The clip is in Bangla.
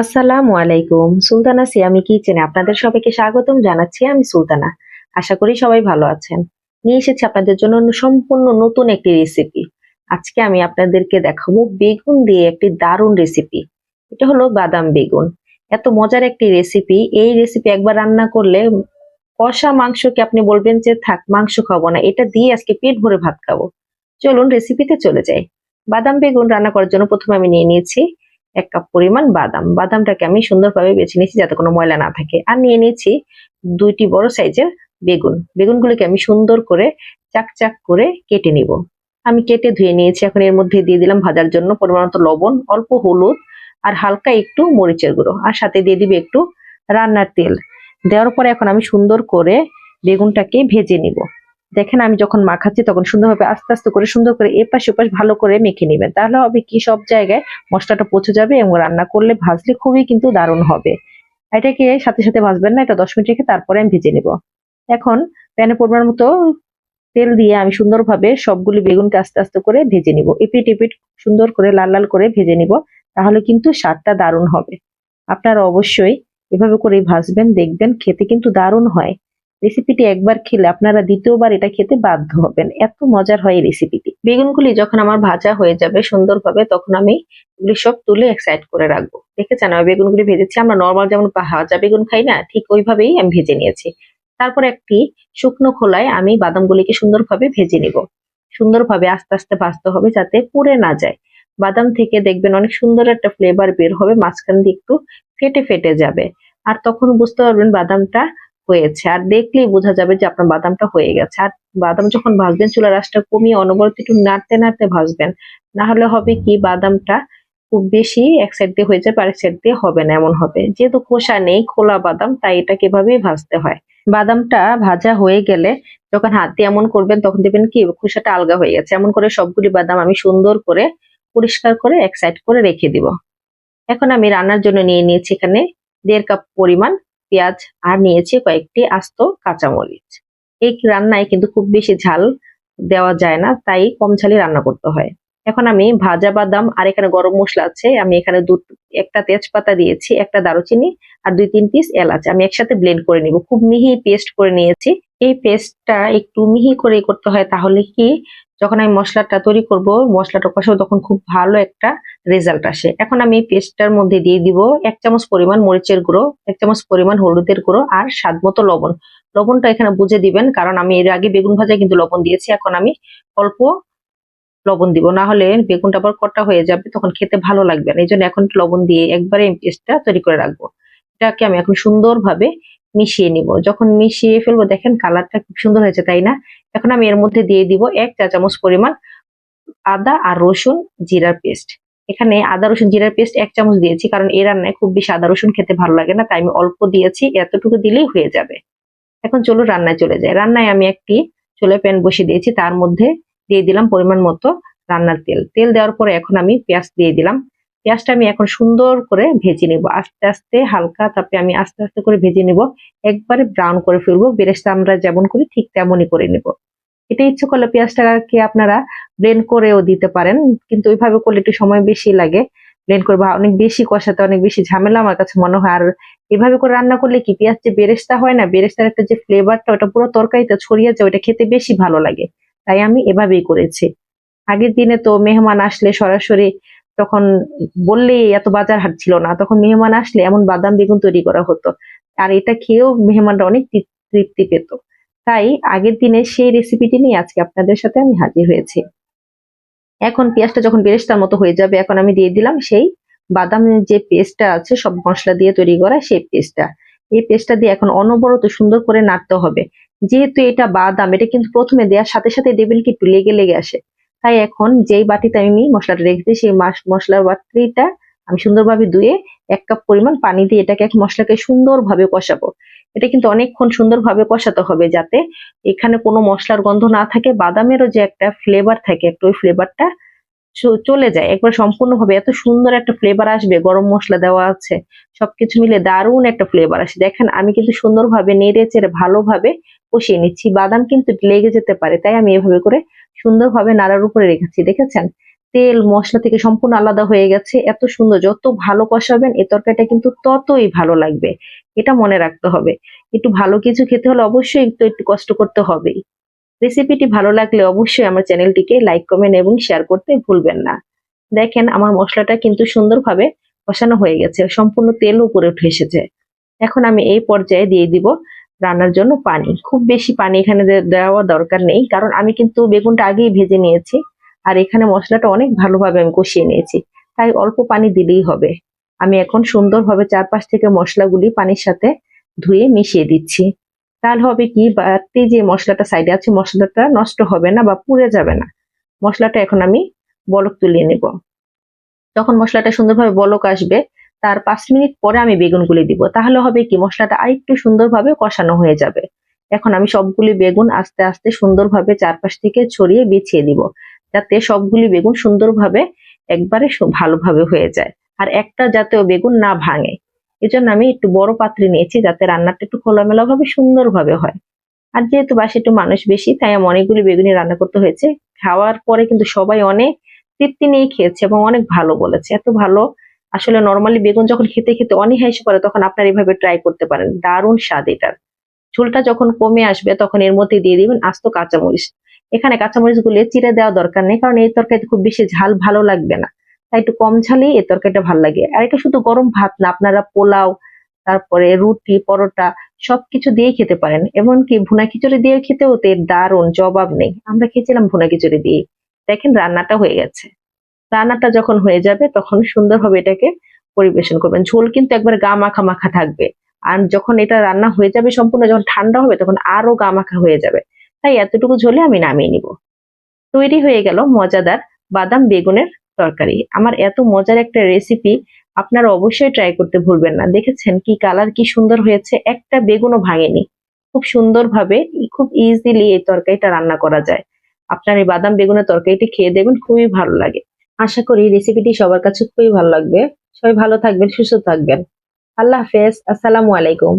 আসসালামু আলাইকুম। সুলতানা সিয়ামি কিচেনে আপনাদের সবাইকে স্বাগতম জানাচ্ছি আমি সুলতানা। আশা করি সবাই ভালো আছেন। নিয়ে এসেছি আপনাদের জন্য সম্পূর্ণ নতুন একটি রেসিপি আজকে আমি আপনাদেরকে দেখাবো বেগুন দিয়ে একটি দারুণ রেসিপি এটা হলো বাদাম বেগুন। এত মজার একটি রেসিপি এই রেসিপি একবার রান্না করলে কষা মাংসকে আপনি বলবেন যে, থাক, মাংস খাব না। এটা দিয়ে আজকে পেট ভরে ভাত খাব। চলুন রেসিপিতে চলে যাই। বাদাম বেগুন রান্না করার জন্য প্রথমে আমি নিয়ে নিয়েছি এক কাপ পরিমাণ বাদাম। বাদামটাকে আমি সুন্দরভাবে বেছে নিয়েছি যাতে কোনো ময়লা না থাকে। আর নিয়ে নিয়েছি দুইটি বড় সাইজের বেগুন। বেগুনগুলোকে আমি সুন্দর করে চাক চাক করে কেটে নিব। আমি কেটে ধুয়ে নিয়েছি। এখন এর মধ্যে দিয়ে দিলাম ভাজার জন্য পরিমাণ মতো লবণ, অল্প হলুদ আর হালকা একটু মরিচের গুঁড়ো। আর সাথে দিয়ে দিবে একটু রান্নার তেল। দেওয়ার পরে এখন আমি সুন্দর করে বেগুনটাকে ভেজে নিব। দেখেন আমি যখন মাখাচ্ছি তখন সুন্দরভাবে আস্তে আস্তে করে সুন্দর করে এপাশ ওপাশ ভালো করে মেখে নেবেন। তাহলে হবে কি সব জায়গায় মশলাটা পচে যাবে এবং রান্না করলে ভাজলে খুবই কিন্তু দারুণ হবে। এটাকে সাথে সাথে ভাজবেন না, এটা দশ মিনিট রেখে তারপরে আমি ভেজে নেব। এখন প্যানে পরিমাণ মতো তেল দিয়ে আমি সুন্দরভাবে সবগুলি বেগুনকে আস্তে আস্তে করে ভেজে নিব। এপিট এপিট সুন্দর করে লাল লাল করে ভেজে নিব, তাহলে কিন্তু স্বাদটা দারুণ হবে। আপনারা অবশ্যই এভাবে করে ভাজবেন, দেখবেন খেতে কিন্তু দারুণ হয়। রেসিপিটি একবার খেলে আপনারা দ্বিতীয়বার এটা খেতে বাধ্য হবেন। এত মজার হয় এই রেসিপিটি বেগুনগুলি যখন আমার ভাজা হয়ে যাবে সুন্দরভাবে, তখন আমি এগুলি সব তুলে এক সাইড করে রাখব। দেখেছেন? আমি বেগুনগুলি ভেজেছি, আমরা নর্মাল যেমন ভাজা বেগুন খাই না, ঠিক ওইভাবেই আমি ভেজে নিয়েছি। তারপর একটি শুকনো খোলায় আমি বাদামগুলিকে সুন্দরভাবে ভেজে নিব। সুন্দরভাবে আস্তে আস্তে ভাজতে হবে যাতে পুড়ে না যায়। বাদাম থেকে দেখবেন অনেক সুন্দর একটা ফ্লেভার বের হবে, মাঝখান দিয়ে একটু ফেটে ফেটে যাবে। আর তখন বুঝতে পারবেন বাদামটা হয়েছে। আর দেখলেই বোঝা যাবে যে আপনার বাদামটা হয়ে গেছে। আর বাদাম যখন ভাজবেন চুলা রাসটা কমিয়ে অনবরত একটু নাড়তে নাড়তে ভাজবেন। না হলে হবে কি, বাদামটা খুব বেশি এক সাইড দিয়ে হয়ে যাবে, আরেক সাইড দিয়ে হবে না, এমন হবে। যেহেতু খোসা নেই, খোলা বাদাম, তাই এটাকে এভাবেই ভাজতে হয়। বাদামটা ভাজা হয়ে গেলে যখন হাত দিয়ে এমন করবেন, তখন দেখবেন কি, খোসাটা আলগা হয়ে গেছে। এমন করে সবগুলি বাদাম আমি সুন্দর করে পরিষ্কার করে এক সাইড করে রেখে দিব। এখন আমি রান্নার জন্য নিয়ে নিয়েছি এখানে দেড় কাপ পরিমাণ পেঁয়াজ আর নিয়েছি কয়েকটি আস্ত কাঁচামরিচ। এই রান্নায় কিন্তু খুব বেশি ঝাল দেওয়া যায় না, তাই কম ঝালে রান্না করতে হয়। এখন আমি ভাজা বাদাম আর এখানে গরম মশলা আছে, আমি এখানে দু একটা তেজপাতা দিয়েছি, একটা দারুচিনি আর দুই তিন পিস এলাচ। আমি একসাথে ব্লেন্ড করে নিব। খুব মিহি পেস্ট করে নিয়েছি। এই পেস্টটা একটু মিহি করে করতে হয় তাহলে কি যখন আমি মশলাটা তৈরি করব মশলাটা কষাবো তখন খুব ভালো একটা রেজাল্ট আসে। এখন আমি পেস্টটার মধ্যে দিয়ে দিব এক চামচ পরিমাণ মরিচের গুঁড়ো, এক চামচ পরিমাণ হলুদের গুঁড়ো আর স্বাদ মতো লবণ। লবণটা এখানে বুঝে দিবেন, কারণ আমি এর আগে বেগুন ভাজায় কিন্তু লবণ দিয়েছি, এখন আমি অল্প লবণ দিব। না হলে বেগুনটা আবার কটা হয়ে যাবে, তখন খেতে ভালো লাগবে না। এই জন্য এখন লবণ দিয়ে একবারে পেস্টটা তৈরি করে রাখব। এটাকে আমি এখন সুন্দরভাবে মিশিয়ে নিব। যখন মিশিয়ে ফেলব, দেখেন কালারটা খুব সুন্দর হয়েছে, তাই না? এখন আমি এর মধ্যে দিয়ে দিব এক চা চামচ পরিমাণ আদা আর রসুন জিরার পেস্ট এখানে আদা, রসুন, জিরার পেস্ট এক চামচ দিয়েছি, কারণ এই রান্নায় খুব বেশি আদা, রসুন খেতে ভালো লাগে না, তাই আমি অল্প দিয়েছি, এতটুকু দিলেই হয়ে যাবে। এখন চলো রান্নায় চলে যায় রান্নায় আমি একটি চুলে প্যান বসিয়ে দিয়েছি, তার মধ্যে দিয়ে দিলাম পরিমাণ মতো রান্নার তেল। তেল দেওয়ার পরে এখন আমি পেঁয়াজ দিয়ে দিলাম। পেঁয়াজটা আমি এখন সুন্দর করে ভেজে নিব। আস্তে আস্তে হালকা তারপরে আমি আস্তে আস্তে করে ভেজে নেব। একবারে ব্রাউন করে ফেলব। বেরেস্তা আমরা যেমন করি ঠিক তেমনই করে নিব। এটা ইচ্ছে করলে পেঁয়াজটাকে আপনারা ব্লেন্ড করেও দিতে পারেন। কিন্তু ওইভাবে করলে একটু সময় বেশি লাগে। ব্লেন্ড করে বা অনেক বেশি কষাতে অনেক বেশি ঝামেলা আমার কাছে মনে হয়। আর এভাবে করে রান্না করলে কি পেঁয়াজ যে বেরেস্তা হয় না, বেরেস্তার একটা যে ফ্লেভারটা ওটা পুরো তরকারিতে ছড়িয়ে যায় ওটা খেতে বেশি ভালো লাগে। তাই আমি এভাবেই করেছি। আগের দিনে তো মেহমান আসলে সরাসরি তখন বললেই এত বাজার হাট ছিল না। তখন মেহমান আসলে এমন বাদাম বেগুন তৈরি করা হতো। আর এটা খেয়েও মেহমানরা অনেক তৃপ্তি পেত। তাই আগের দিনে সেই রেসিপিটি নিয়ে আজকে আপনাদের সাথে আমি হাজির হয়েছি। এখন পেঁয়াজটা যখন বেরেস্তার মতো হয়ে যাবে, এখন আমি দিয়ে দিলাম সেই বাদামের যে পেস্টটা আছে, সব মশলা দিয়ে তৈরি করা সেই পেস্টটা। এই পেস্টটা দিয়ে এখন অনবরত সুন্দর করে নাড়তে হবে। যেহেতু এটা বাদাম, এটা কিন্তু প্রথমে দেওয়ার সাথে সাথে দেবেন কি একটু লেগে লেগে আসে। তাই এখন যেই বাটিতে আমি মশলাটা রেখেছি, সেই মশলার বাটিটা আমি সুন্দরভাবে ধুয়ে এক কাপ পরিমাণ পানি দিয়ে এটাকে এক মশলাকে সুন্দরভাবে কষাবো। এটা কিন্তু অনেকক্ষণ সুন্দরভাবে কষাতে হবে যাতে এখানে কোনো মশলার গন্ধ না থাকে, বাদামেরও যে একটা ফ্লেভার থাকে, একটু ওই ফ্লেভারটা চলে যায়। একবার সম্পূর্ণভাবে এত সুন্দর একটা ফ্লেভার আসবে, গরম মশলা দেওয়া আছে, সবকিছু মিলে দারুণ একটা ফ্লেভার আসে। দেখেন, আমি কিন্তু সুন্দরভাবে নেড়ে চেড়ে ভালোভাবে কষিয়ে নিচ্ছি। বাদাম কিন্তু লেগে যেতে পারে, তাই আমি এভাবে করে সুন্দরভাবে নাড়ার উপরে রেখেছি, দেখেছেন? তেল, মশলা থেকে সম্পূর্ণ আলাদা হয়ে গেছে, এত সুন্দর, যত ভালো কষাবেন এই তরকারিটা কিন্তু ততই ভালো লাগবে, এটা মনে রাখতে হবে। একটু ভালো কিছু খেতে হলে অবশ্যই একটু একটু কষ্ট করতে হবেই রেসিপিটি ভালো লাগলে অবশ্যই আমার চ্যানেলটিকে লাইক, কমেন্ট এবং শেয়ার করতে ভুলবেন না। দেখেন, আমার মশলাটা কিন্তু সুন্দরভাবে কষানো হয়ে গেছে, সম্পূর্ণ তেল উপরে উঠে এসেছে। এখন আমি এই পর্যায়ে দিয়ে দিব রান্নার জন্য পানি। খুব বেশি পানি এখানে দেওয়া দরকার নেই, কারণ আমি কিন্তু বেগুনটা আগেই ভেজে নিয়েছি, আর এখানে মশলাটা অনেক ভালোভাবে আমি কষিয়ে নিয়েছি, তাই অল্প পানি দিলেই হবে। আমি এখন সুন্দরভাবে চারপাশ থেকে মশলাগুলি পানির সাথে ধুয়ে মিশিয়ে দিচ্ছি। তাহলে হবে কি, বাড়তি যে মশলাটা সাইডে আছে, মশলাটা নষ্ট হবে না বা পুড়ে যাবে না। মশলাটা এখন আমি বলক তুলিয়ে নেব। যখন মশলাটা সুন্দরভাবে বলক আসবে তার পাঁচ মিনিট পরে আমি বেগুনগুলি দিব। তাহলে হবে কি, মশলাটা আরেকটু সুন্দরভাবে কষানো হয়ে যাবে। এখন আমি সবগুলি বেগুন আস্তে আস্তে সুন্দরভাবে চারপাশ থেকে ছড়িয়ে বিছিয়ে দিব, যাতে সবগুলি বেগুন সুন্দরভাবে একবারে ভালোভাবে হয়ে যায়। আর একটা যাতেও বেগুন না ভাঙে। এজন্য আমি একটু বড় পাত্রে নিয়েছি, যাতে রান্নাটা একটু খোলামেলা ভাবে সুন্দরভাবে হয়। আর যেহেতু বাসে একটু মানুষ বেশি, তাই আমি অনেকগুলি বেগুনি রান্না করতে হয়েছে। খাওয়ার পরে কিন্তু সবাই অনেক তৃপ্তি নিয়ে খেয়েছে এবং অনেক ভালো বলেছে। এত ভালো আসলে নর্মালি বেগুন যখন খেতে খেতে অনীহা এসে পড়ে, তখন আপনারা এভাবে ট্রাই করতে পারেন। দারুণ স্বাদ এটার। ঝোলটা যখন কমে আসবে, তখন এর মধ্যে দিয়ে দিবেন আস্ত কাঁচামরিচ। এখানে কাঁচামরিচগুলো চিড়ে দেওয়া দরকার নেই, কারণ এই তরকারিতে খুব বেশি ঝাল ভালো লাগবে না। তাই একটু কম ঝালেই এই তরকারিটা ভালো লাগে। আর এটা শুধু গরম ভাত না, আপনারা পোলাও, তারপরে রুটি, পরোটা, সবকিছু দিয়ে খেতে পারেন। এমনকি ভুনা খিচুড়ি দিয়ে খেতেও তো দারুণ জবাব নেই। আমরা খেয়েছিলাম ভুনা খিচুড়ি দিয়ে দেখেন রান্নাটা হয়ে গেছে। রান্নাটা যখন হয়ে যাবে তখন সুন্দরভাবে এটাকে পরিবেশন করবেন। ঝোল কিন্তু একবার গা মাখা মাখা থাকবে। আর যখন এটা রান্না হয়ে যাবে সম্পূর্ণ যখন ঠান্ডা হবে তখন আরও গা মাখা হয়ে যাবে। তাই এতটুকু ঝোলে আমি নামিয়ে নিব। তৈরি হয়ে গেল মজাদার বাদাম বেগুনের তরকারি। আমার এত মজার একটা রেসিপি আপনারা অবশ্যই ট্রাই করতে ভুলবেন না। দেখেছেন কি কালার কি সুন্দর হয়েছে? একটা বেগুনও ভাঙেনি। খুব সুন্দরভাবে খুব ইজিলি এই তরকারিটা রান্না করা যায়। আপনার এই বাদাম বেগুনের তরকারিটি খেয়ে দেখবেন খুবই ভালো লাগে। আশা করি রেসিপিটি সবার কাছে খুবই ভালো লাগবে। সবাই ভালো থাকবেন, সুস্থ থাকবেন। আল্লাহ হাফেজ, আসসালামু আলাইকুম।